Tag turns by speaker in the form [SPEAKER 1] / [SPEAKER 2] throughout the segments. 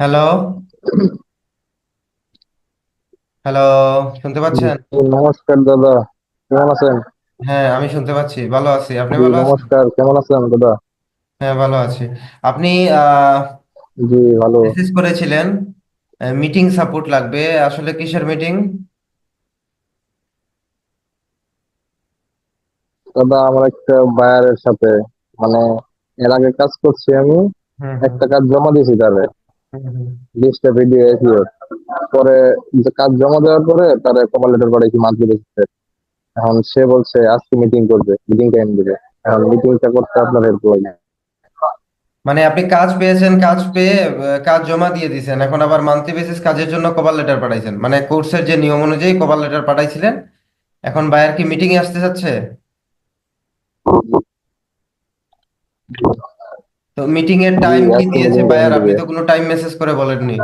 [SPEAKER 1] Hello hello শুনতে পাচ্ছেন?
[SPEAKER 2] নমস্কার দাদা। কেমন আছেন?
[SPEAKER 1] হ্যাঁ আমি শুনতে পাচ্ছি। ভালো আছি। আপনি ভালো আছেন?
[SPEAKER 2] নমস্কার। কেমন আছেন দাদা?
[SPEAKER 1] হ্যাঁ ভালো আছি। আপনি আহ
[SPEAKER 2] জি ভালো।
[SPEAKER 1] মেসেজ করেছিলেন মিটিং সাপোর্ট লাগবে। আসলে কিসের মিটিং
[SPEAKER 2] দাদা আমার একটা বায়ারের সাথে মানে এর আগে কাজ করছি আমি। একটা কাজ জমা দিয়েছি
[SPEAKER 1] হুম।
[SPEAKER 2] বিশটা ভিডিও এসিও পরে কাজ জমা দেওয়ার পরে তার কভার লেটার পাঠাইছি মান্থলি বেসিসে এখন সে বলছে, আজকে মিটিং করবে মিটিং টাইম দিবে। এখন মিটিংটা করতে আপনার হেল্প লাগে
[SPEAKER 1] মানে আপনি কাজ পেয়েছেন, কাজ পেয়ে কাজ জমা দিয়ে দিয়েছেন। এখন আবার মান্থলি বেসিস কাজের জন্য কভার লেটার পাঠাইছেন। মানে কোর্সের যে নিয়ম অনুযায়ী কভার লেটার পাঠাইছিলেন। এখন বায়ার কি মিটিং এ আসতে চাচ্ছে? তো মিটিং এর টাইম কি দিয়েছে বায়ার আপনি তো কোনো টাইম মেসেজ করে বলেননি।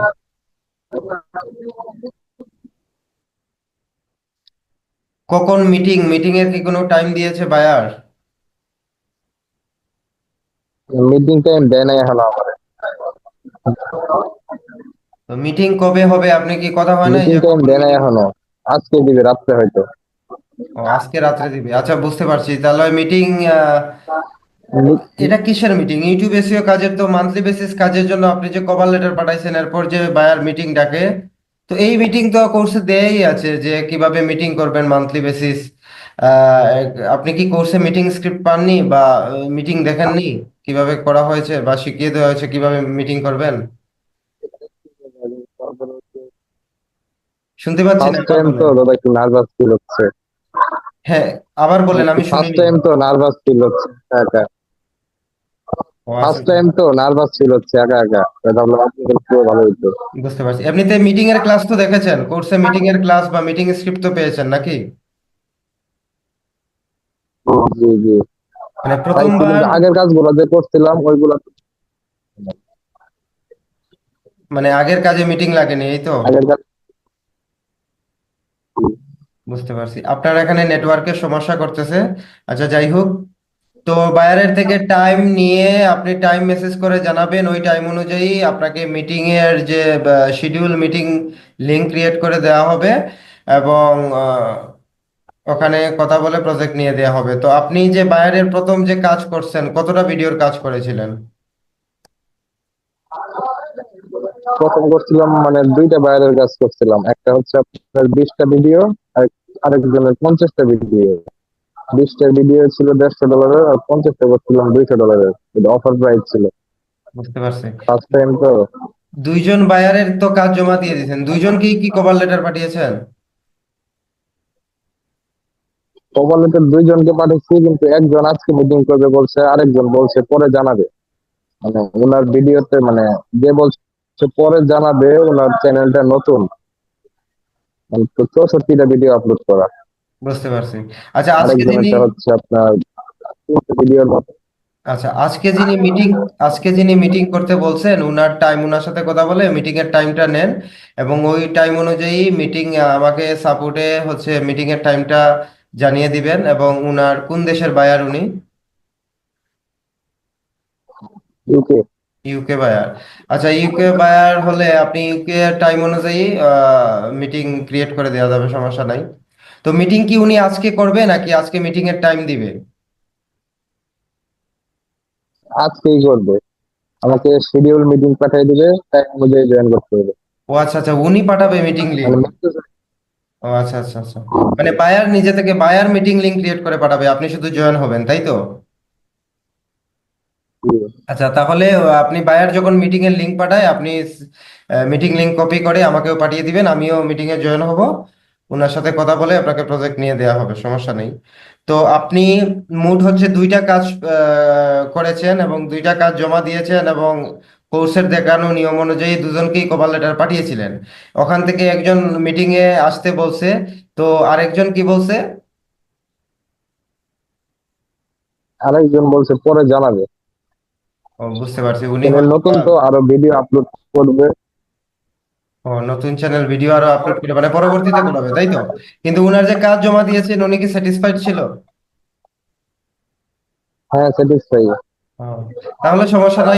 [SPEAKER 1] কখন মিটিং মিটিং এর কি কোনো টাইম দিয়েছে বায়ার
[SPEAKER 2] মিটিং টাইম দেয় নাই এখন আমার।
[SPEAKER 1] তো মিটিং কবে হবে? আপনি কি কথা হয় নাই?
[SPEAKER 2] মিটিং টাইম দেয় নাই এখনও। আজকে দিবে রাত্রে হয়তো।
[SPEAKER 1] ও আজকে রাত্রে দিবে। আচ্ছা বুঝতে পারছি। তাহলে মিটিং এটা কিসের মিটিং ইউটিউব এসিও কাজের তো মান্থলি বেসিস কাজের জন্য আপনি যে কভার লেটার পাঠাইছেন এরপর যে বায়ার মিটিং ডাকে তো এই মিটিং তো কোর্সে দেয়াই আছে যে কীভাবে মিটিং করবেন মান্থলি বেসিস আপনি কি কোর্সে মিটিং স্ক্রিপ্ট পাননি বা মিটিং দেখেননি? কীভাবে করা হয়েছে বা শিখিয়ে দেওয়া হয়েছে কীভাবে মিটিং করবেন? শুনতে পাচ্ছি না
[SPEAKER 2] তো দাদা একটু নার্ভাস ফিল হচ্ছে।
[SPEAKER 1] হ্যাঁ আবার বলেন আমি
[SPEAKER 2] ফার্স্ট টাইম তো নার্ভাস ফিল হচ্ছে।
[SPEAKER 1] হ্যাঁ আচ্ছা
[SPEAKER 2] ফার্স্ট
[SPEAKER 1] আচ্ছা।
[SPEAKER 2] টাইম তো নার্ভাস ফিল হচ্ছে একা একা। ভালো হইতো
[SPEAKER 1] বুঝতে পারছি। এমনিতে মিটিং এর ক্লাস তো দেখেছেন? কোর্সে মিটিং এর ক্লাস বা মিটিং স্ক্রিপ্ট তো পেয়েছেন নাকি?
[SPEAKER 2] জি জি।
[SPEAKER 1] মানে প্রথমবার
[SPEAKER 2] আগের কাজগুলো যে করছিলাম ওইগুলো
[SPEAKER 1] মানে আগের কাজে মিটিং লাগেনি এই তো?
[SPEAKER 2] আগের কাজ
[SPEAKER 1] বুঝতে পারছি। আপনার এখানে নেটওয়ার্কের সমস্যা করতেছে। আচ্ছা যাই হোক। তো বায়ারের থেকে টাইম নিয়ে আপনি টাইম মেসেজ করে জানাবেন, ওই টাইম অনুযায়ী আপনাকে মিটিং এর যে শিডিউল মিটিং লিংক ক্রিয়েট করে দেওয়া হবে এবং ওখানে কথা বলে প্রজেক্ট নিয়ে দেওয়া হবে। তো আপনি যে বায়ারের প্রথম যে কাজ করছেন, কতটা ভিডিওর কাজ করেছিলেন?
[SPEAKER 2] প্রথম করছিলাম মানে দুইটা বাইরের কাজ করছিলাম। একটা হচ্ছে আপনার বিশটা ভিডিও আর আরেকজনের পঞ্চাশটা ভিডিও বিশটার ভিডিও ছিল দেড়শো ডলারের আর পঞ্চাশটা করছিলাম দুইশো ডলারের অফার প্রাইস ছিল।
[SPEAKER 1] বুঝতে পারছি।
[SPEAKER 2] ফার্স্ট টাইম তো।
[SPEAKER 1] দুইজন বায়ারের তো কাজ জমা দিয়ে দিয়েছেন। দুইজনকেই কি কভার লেটার পাঠিয়েছেন?
[SPEAKER 2] কপাল লেটার দুইজনকে পাঠিয়েছি কিন্তু একজন আজকে মিটিং করবে বলছে আরেকজন বলছে পরে জানাবে। মানে ওনার ভিডিওতে মানে যে বলছে পরে জানাবে ওনার চ্যানেলটা নতুন। মানে চৌষট্টিটা ভিডিও আপলোড করা।
[SPEAKER 1] বুঝতে পারছি। আচ্ছা আজকে যিনি
[SPEAKER 2] হচ্ছে আপনার ভিডিওর মতো
[SPEAKER 1] আচ্ছা আজকে যিনি মিটিং আজকে যিনি মিটিং করতে বলছেন উনার টাইম উনার সাথে কথা বলে মিটিং এর টাইমটা নেন এবং ওই টাইম অনুযায়ী মিটিং আমাকে সাপোর্টে হচ্ছে মিটিং এর টাইমটা জানিয়ে দিবেন এবং উনার কোন দেশের বায়ার উনি?
[SPEAKER 2] ইউকে
[SPEAKER 1] ইউকে বায়ার আচ্ছা ইউকে বায়ার হলে আপনি ইউকে টাইম অনুযায়ী মিটিং ক্রিয়েট করে দেওয়া যাবে সমস্যা নাই। তো মিটিং কি উনি আজকে করবে নাকি আজকে মিটিং এর টাইম দিবে?
[SPEAKER 2] আজকেই করবে। আমাকে শিডিউল মিটিং পাঠিয়ে দিবে টাইম অনুযায়ী জয়েন করতে হবে।
[SPEAKER 1] ও আচ্ছা আচ্ছা উনি পাঠাবে মিটিং লিংক ও আচ্ছা আচ্ছা আচ্ছা। মানে বায়ার নিজে থেকে বায়ার মিটিং লিংক ক্রিয়েট করে পাঠাবে আপনি শুধু জয়েন হবেন তাই তো? আচ্ছা তাহলে আপনি বায়ার যখন মিটিং এর লিংক পাঠায় আপনি মিটিং লিংক কপি করে আমাকেও পাঠিয়ে দিবেন আমিও মিটিং এ জয়েন হব। ওনার সাথে কথা বলে আপনাকে প্রজেক্ট নিয়ে দেওয়া হবে সমস্যা নেই। তো আপনি মোট হচ্ছে দুইটা কাজ করেছেন এবং দুইটা কাজ জমা দিয়েছেন এবং কোর্সের দেখানো নিয়ম অনুযায়ী দুজনকেই কভার লেটার পাঠিয়েছিলেন। ওখান থেকে একজন মিটিং এ আসতে বলছে তো আরেকজন কি বলছে?
[SPEAKER 2] আরেকজন বলছে পরে জানাবে।
[SPEAKER 1] বুঝতে পারছি। উনি
[SPEAKER 2] নতুন তো আরও ভিডিও আপলোড করবে।
[SPEAKER 1] ও নতুন চ্যানেল ভিডিও আরও আপলোড করে মানে পরবর্তীতে করাবে তাই তো? কিন্তু উনার যে কাজ জমা দিয়েছেন উনি কি স্যাটিসফাইড ছিল?
[SPEAKER 2] হ্যাঁ স্যাটিসফাই
[SPEAKER 1] তাহলে সমস্যা নাই।